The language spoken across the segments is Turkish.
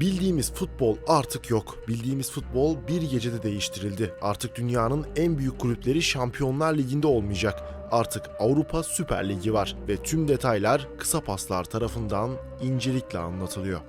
Bildiğimiz futbol artık yok. Bildiğimiz futbol bir gecede değiştirildi. Artık dünyanın en büyük kulüpleri Şampiyonlar Ligi'nde olmayacak. Artık Avrupa Süper Ligi var ve tüm detaylar kısa paslar tarafından incelikle anlatılıyor.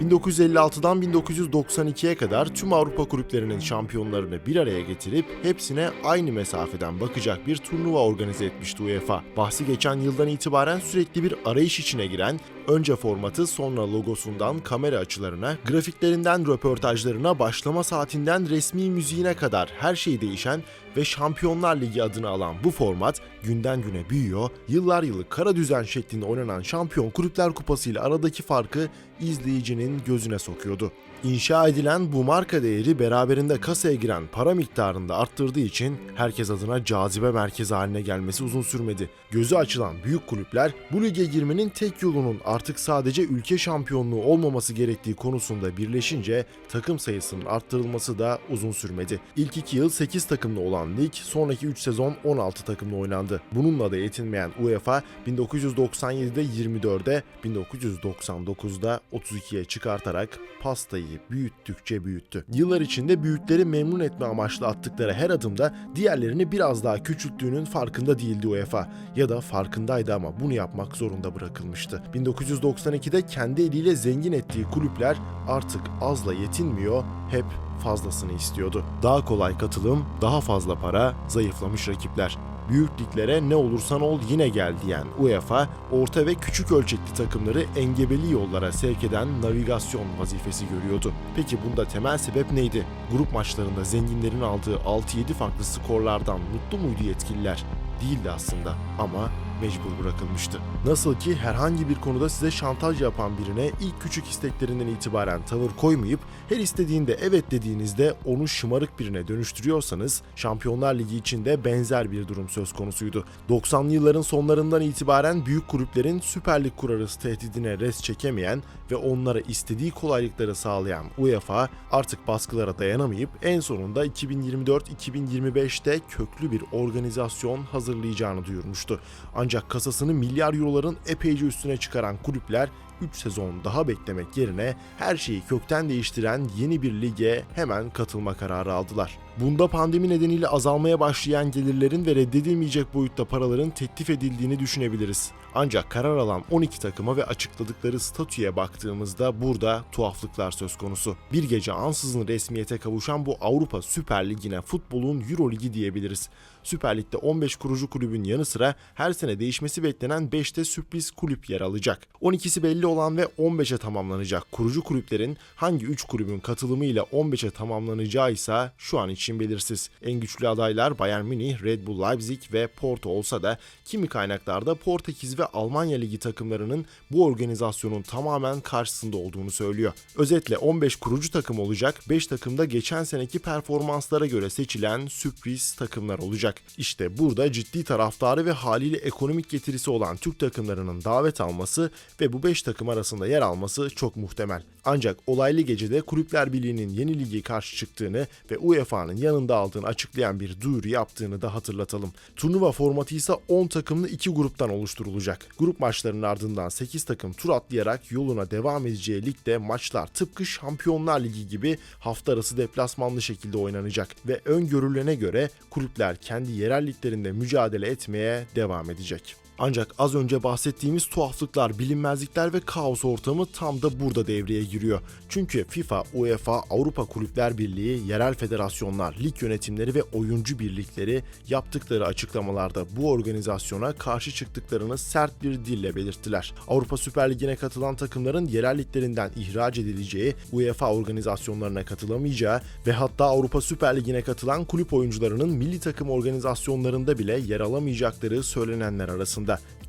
1956'dan 1992'ye kadar tüm Avrupa kulüplerinin şampiyonlarını bir araya getirip hepsine aynı mesafeden bakacak bir turnuva organize etmişti UEFA. Bahsi geçen yıldan itibaren sürekli bir arayış içine giren, önce formatı sonra logosundan kamera açılarına, grafiklerinden röportajlarına, başlama saatinden resmi müziğine kadar her şey değişen ve Şampiyonlar Ligi adını alan bu format günden güne büyüyor, yıllar yılı kara düzen şeklinde oynanan Şampiyon Kulüpler Kupası ile aradaki farkı izleyicinin gözüne sokuyordu. İnşa edilen bu marka değeri beraberinde kasaya giren para miktarını da arttırdığı için herkes adına cazibe merkezi haline gelmesi uzun sürmedi. Gözü açılan büyük kulüpler bu lige girmenin tek yolunun artık sadece ülke şampiyonluğu olmaması gerektiği konusunda birleşince takım sayısının arttırılması da uzun sürmedi. İlk 2 yıl 8 takımlı olan lig sonraki 3 sezon 16 takımlı oynandı. Bununla da yetinmeyen UEFA 1997'de 24'e 1999'da 32'ye çıkartarak pastayı büyüttükçe büyüttü. Yıllar içinde büyükleri memnun etme amaçlı attıkları her adımda diğerlerini biraz daha küçülttüğünün farkında değildi UEFA ya da farkındaydı ama bunu yapmak zorunda bırakılmıştı. 1992'de kendi eliyle zengin ettiği kulüpler artık azla yetinmiyor, hep fazlasını istiyordu. Daha kolay katılım, daha fazla para, zayıflamış rakipler. Büyük liglere ne olursan ol yine gel diyen UEFA, orta ve küçük ölçekli takımları engebeli yollara sevk eden navigasyon vazifesi görüyordu. Peki bunda temel sebep neydi? Grup maçlarında zenginlerin aldığı 6-7 farklı skorlardan mutlu muydu yetkililer? Değildi aslında ama mecbur bırakılmıştı. Nasıl ki herhangi bir konuda size şantaj yapan birine ilk küçük isteklerinden itibaren tavır koymayıp her istediğinde evet dediğinizde onu şımarık birine dönüştürüyorsanız Şampiyonlar Ligi için de benzer bir durum söz konusuydu. 90'lı yılların sonlarından itibaren büyük kulüplerin Süper Lig kurarız tehdidine res çekemeyen ve onlara istediği kolaylıkları sağlayan UEFA artık baskılara dayanamayıp en sonunda 2024-2025'te köklü bir organizasyon hazırlayacağını duyurmuştu. Ancak kasasını milyar euroların epeyce üstüne çıkaran kulüpler 3 sezon daha beklemek yerine her şeyi kökten değiştiren yeni bir lige hemen katılma kararı aldılar. Bunda pandemi nedeniyle azalmaya başlayan gelirlerin ve reddedilmeyecek boyutta paraların teklif edildiğini düşünebiliriz. Ancak karar alan 12 takıma ve açıkladıkları statüye baktığımızda burada tuhaflıklar söz konusu. Bir gece ansızın resmiyete kavuşan bu Avrupa Süper Ligi'ne futbolun Euro Ligi diyebiliriz. Süper Lig'de 15 kurucu kulübün yanı sıra her sene değişmesi beklenen 5'te sürpriz kulüp yer alacak. 12'si belli olan ve 15'e tamamlanacak kurucu kulüplerin hangi 3 kulübün katılımıyla 15'e tamamlanacağı ise şu an için belirsiz. En güçlü adaylar Bayern Münih, Red Bull Leipzig ve Porto olsa da kimi kaynaklarda Portekiz ve Almanya Ligi takımlarının bu organizasyonun tamamen karşısında olduğunu söylüyor. Özetle 15 kurucu takım olacak, 5 takımda geçen seneki performanslara göre seçilen sürpriz takımlar olacak. İşte burada ciddi taraftarı ve haliyle ekonomik getirisi olan Türk takımlarının davet alması ve bu 5 takım arasında yer alması çok muhtemel. Ancak olaylı gecede Kulüpler Birliği'nin yeni ligi karşı çıktığını ve UEFA'nın yanında aldığını açıklayan bir duyuru yaptığını da hatırlatalım. Turnuva formatı ise 10 takımlı 2 gruptan oluşturulacak. Grup maçlarının ardından 8 takım tur atlayarak yoluna devam edeceği ligde maçlar tıpkı Şampiyonlar Ligi gibi hafta arası deplasmanlı şekilde oynanacak ve öngörülene göre kulüpler kendi yerel liglerinde mücadele etmeye devam edecek. Ancak az önce bahsettiğimiz tuhaflıklar, bilinmezlikler ve kaos ortamı tam da burada devreye giriyor. Çünkü FIFA, UEFA, Avrupa Kulüpler Birliği, yerel federasyonlar, lig yönetimleri ve oyuncu birlikleri yaptıkları açıklamalarda bu organizasyona karşı çıktıklarını sert bir dille belirttiler. Avrupa Süper Ligi'ne katılan takımların yerel liglerinden ihraç edileceği, UEFA organizasyonlarına katılamayacağı ve hatta Avrupa Süper Ligi'ne katılan kulüp oyuncularının milli takım organizasyonlarında bile yer alamayacakları söylenenler arasında.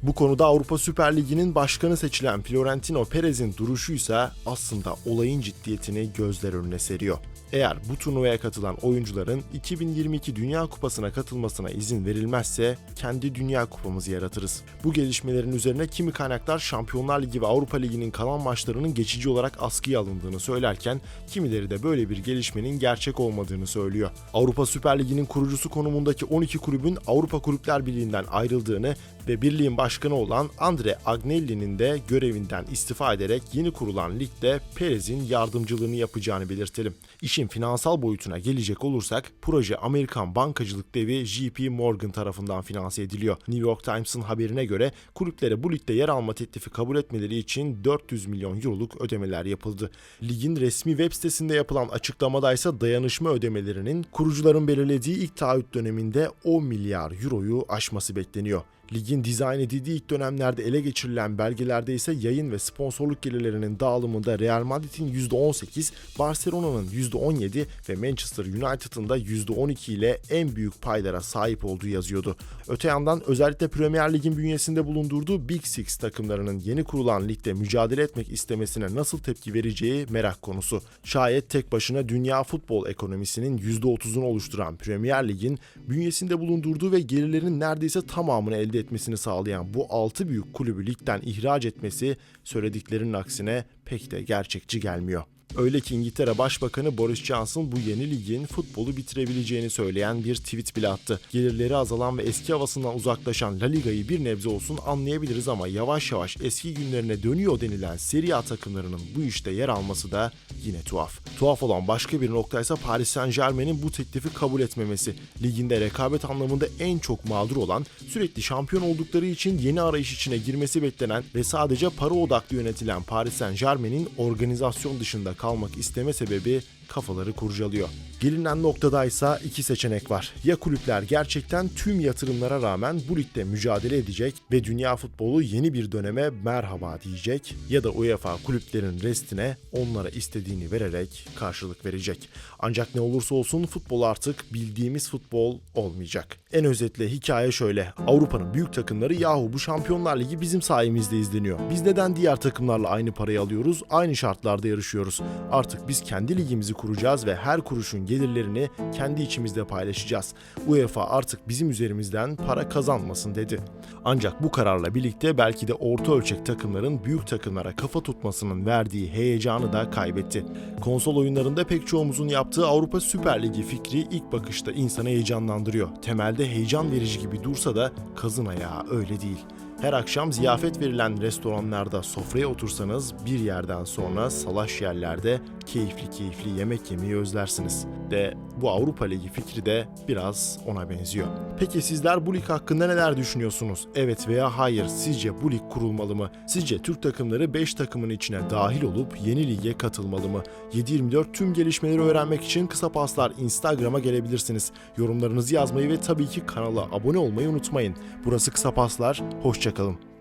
Bu konuda Avrupa Süper Ligi'nin başkanı seçilen Florentino Perez'in duruşu ise aslında olayın ciddiyetini gözler önüne seriyor. Eğer bu turnuvaya katılan oyuncuların 2022 Dünya Kupası'na katılmasına izin verilmezse kendi Dünya Kupamızı yaratırız. Bu gelişmelerin üzerine kimi kaynaklar Şampiyonlar Ligi ve Avrupa Ligi'nin kalan maçlarının geçici olarak askıya alındığını söylerken kimileri de böyle bir gelişmenin gerçek olmadığını söylüyor. Avrupa Süper Ligi'nin kurucusu konumundaki 12 kulübün Avrupa Kulüpler Birliği'nden ayrıldığını ve birliğin başkanı olan Andre Agnelli'nin de görevinden istifa ederek yeni kurulan ligde Perez'in yardımcılığını yapacağını belirtelim. İşin finansal boyutuna gelecek olursak proje Amerikan bankacılık devi JP Morgan tarafından finanse ediliyor. New York Times'ın haberine göre kulüplere bu ligde yer alma teklifi kabul etmeleri için 400 milyon euroluk ödemeler yapıldı. Ligin resmi web sitesinde yapılan açıklamada ise dayanışma ödemelerinin kurucuların belirlediği ilk taahhüt döneminde 10 milyar euroyu aşması bekleniyor. Ligin dizayn edildiği ilk dönemlerde ele geçirilen belgelerde ise yayın ve sponsorluk gelirlerinin dağılımında Real Madrid'in %18, Barcelona'nın %17 ve Manchester United'ın da %12 ile en büyük paylara sahip olduğu yazıyordu. Öte yandan özellikle Premier Lig'in bünyesinde bulundurduğu Big Six takımlarının yeni kurulan ligde mücadele etmek istemesine nasıl tepki vereceği merak konusu. Şayet tek başına dünya futbol ekonomisinin %30'unu oluşturan Premier Lig'in bünyesinde bulundurduğu ve gelirlerin neredeyse tamamını elde etmesini sağlayan bu 6 büyük kulübü ligden ihraç etmesi söylediklerinin aksine pek de gerçekçi gelmiyor. Öyle ki İngiltere Başbakanı Boris Johnson bu yeni ligin futbolu bitirebileceğini söyleyen bir tweet bile attı. Gelirleri azalan ve eski havasından uzaklaşan La Liga'yı bir nebze olsun anlayabiliriz ama yavaş yavaş eski günlerine dönüyor denilen Serie A takımlarının bu işte yer alması da yine tuhaf. Tuhaf olan başka bir nokta ise Paris Saint Germain'in bu teklifi kabul etmemesi. Liginde rekabet anlamında en çok mağdur olan, sürekli şampiyon oldukları için yeni arayış içine girmesi beklenen ve sadece para odaklı yönetilen Paris Saint Germain'in organizasyon dışında kalmak isteme sebebi kafaları kurcalıyor. Gelinen noktada ise iki seçenek var. Ya kulüpler gerçekten tüm yatırımlara rağmen bu ligde mücadele edecek ve dünya futbolu yeni bir döneme merhaba diyecek ya da UEFA kulüplerin restine onlara istediğini vererek karşılık verecek. Ancak ne olursa olsun futbol artık bildiğimiz futbol olmayacak. En özetle hikaye şöyle. Avrupa'nın büyük takımları yahu bu Şampiyonlar Ligi bizim sayemizde izleniyor. Biz neden diğer takımlarla aynı parayı alıyoruz, aynı şartlarda yarışıyoruz? Artık biz kendi ligimizi kuracağız ve her kuruşun gelirlerini kendi içimizde paylaşacağız. UEFA artık bizim üzerimizden para kazanmasın dedi. Ancak bu kararla birlikte belki de orta ölçek takımların büyük takımlara kafa tutmasının verdiği heyecanı da kaybetti. Konsol oyunlarında pek çoğumuzun yaptığı Avrupa Süper Ligi fikri ilk bakışta insanı heyecanlandırıyor. Temelde heyecan verici gibi dursa da kazın ayağı öyle değil. Her akşam ziyafet verilen restoranlarda sofraya otursanız bir yerden sonra salaş yerlerde keyifli keyifli yemek yemeyi özlersiniz. De bu Avrupa Ligi fikri de biraz ona benziyor. Peki sizler bu lig hakkında neler düşünüyorsunuz? Evet veya hayır sizce bu lig kurulmalı mı? Sizce Türk takımları 5 takımın içine dahil olup yeni lige katılmalı mı? 7-24 tüm gelişmeleri öğrenmek için kısa paslar Instagram'a gelebilirsiniz. Yorumlarınızı yazmayı ve tabii ki kanala abone olmayı unutmayın. Burası kısa paslar, hoşçakalın.